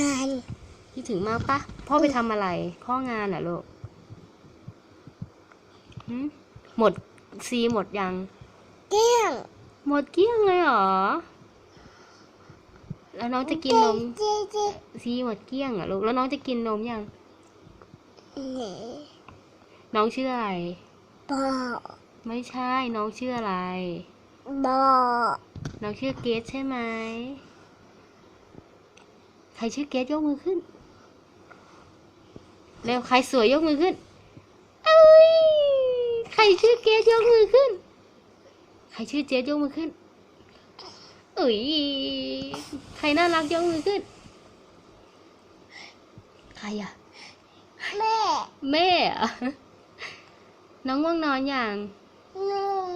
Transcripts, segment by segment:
งาน คิดถึงมากปะพ่อไปทำอะไร พ่องานเหรอลูกหึหมดซีหมดยัง เกี้ยง หมดเกลี้ยงเลยเหรอ แล้วน้องจะกินนมเจ๊เจ๊ซีหมดเกลี้ยงเหรอลูก แล้วน้องจะกินนมยังเหนน้องชื่ออะไรบอไม่ใช่ น้องชื่ออะไรบอน้องชื่อเกสใช่ไหมใค รชื่อเกสยกมือขึ้น เร็วใครสวยยกมือขึ้น เอ้ย ใครชื่อเกสยกมือขึ้น ใครชื่อเจสยกมือขึ้นเอ้ย ใครน่ารักยกมือขึ้น ใครอะแม่ แม่เหรอะน้องง่วงนอนอย่างน้อง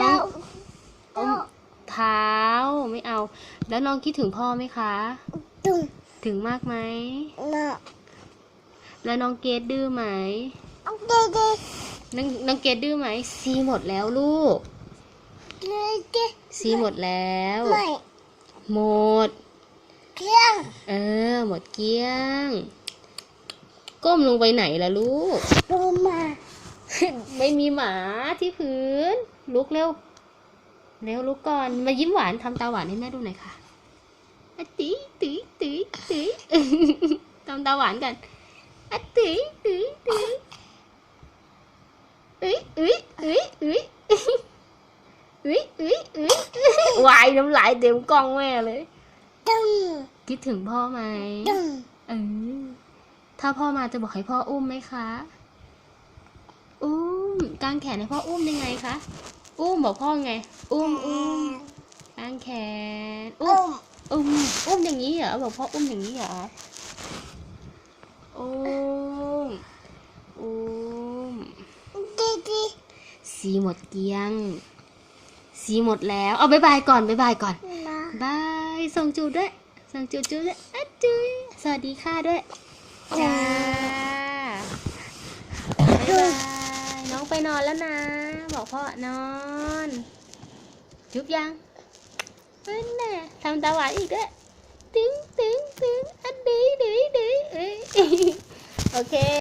น้น้อองงอมเท้าไม่เอา แล้วน้องคิดถึงพ่อไหมคะตุ้งถึงมากไหมน้องแล้วน้องเกดดื้อไหมเจ๊เจ๊น้องน้องเกดดื้อไหม ซีหมดแล้วลูกเจ๊เจ๊ซีหมดแล้ว ไม่หมด เกี้ยงเออ หมดเกลี้ยง ก้มลงไปไหนล่ะลูก ลงมา ไม่มีหมาที่พื้น ลุกเร็ว เร็วลูกก่อน มายิ้มหวานทำตาหวานให้แม่ดูหน่อยค่ะอะตีตีตีตีทำตาหวานกันอะตีตีตีเอ้ยเอ้ยเอ้ยเอ้ยเอ้ยเอ้ยเอ้ยวายน้ำลายเต็มกล้องแม่เลยคิดถึงพ่อไหมถ้าพ่อมาจะบอกให้พ่ออุ้มไหมคะ อุ้มกางแขนให้พ่ออุ้มยังไงคะ อุ้มบอกพ่อไง อุ้มอุ้มกางแขน อุ้อุ้มมอุ้ม อุ้มอย่างนี้เหรอ บอกพ่ออุ้มอย่างนี้เหรอ อุ้ม อุ้มเจ๊เจ๊สีหมดเกลี้ยง สีหมดแล้ว เอาบายบายก่อนบายบายก่อนมาบายส่งจูบด้วย ส่งจูบจูบด้วยอะจุยสวัสดีค่ะด้วย จ้าบายบายน้องไปนอนแล้วนะบอก พ่อนอน จุบยังเป็นแน่ทำตาหวานอีกด้วยตึงตึงตึงอันดีดีดีโอเค